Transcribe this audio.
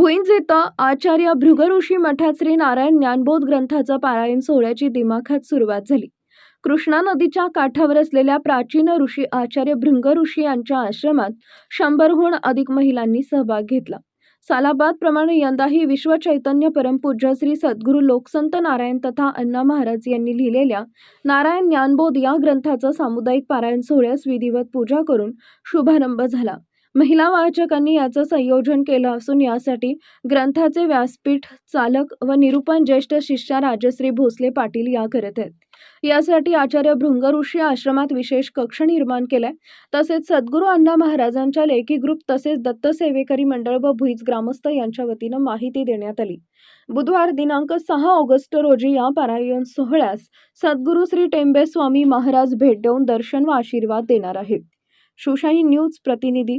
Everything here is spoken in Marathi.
भुईंज इथं आचार्य भृगऋषी मठात श्री नारायण ज्ञानबोध ग्रंथाचं पारायण सोहळ्याची दिमाखात सुरुवात झाली. कृष्णा नदीच्या काठावर असलेल्या प्राचीन ऋषी आचार्य भृंग ऋषी यांच्या आश्रमात शंभरहून अधिक महिलांनी सहभाग घेतला. सालाबाद प्रमाणे यंदाही विश्व चैतन्य परमपूज्य श्री सद्गुरू लोकसंत नारायण तथा अण्णा महाराज यांनी लिहिलेल्या नारायण ज्ञानबोध या ग्रंथाचं सामुदायिक पारायण सोहळ्यास विधिवत पूजा करून शुभारंभ झाला. महिला वाचकांनी याचं संयोजन केलं असून यासाठी ग्रंथाचे व्यासपीठ चालक व निरूपण ज्येष्ठ शिष्या राजश्री भोसले पाटील या करत आहेत. यासाठी आचार्य भृंग ऋषी आश्रमात विशेष कक्ष निर्माण केलाय. तसेच सद्गुरू अण्णा महाराजांच्या लेखी ग्रुप तसेच दत्त सेवेकरी मंडळ व भुईज ग्रामस्थ यांच्या वतीनं माहिती देण्यात आली. बुधवार दिनांक सहा ऑगस्ट रोजी या पारायण सोहळ्यास सद्गुरू श्री टेंबे स्वामी महाराज भेट देऊन दर्शन व आशीर्वाद देणार आहेत. शुशाही न्यूज प्रतिनिधी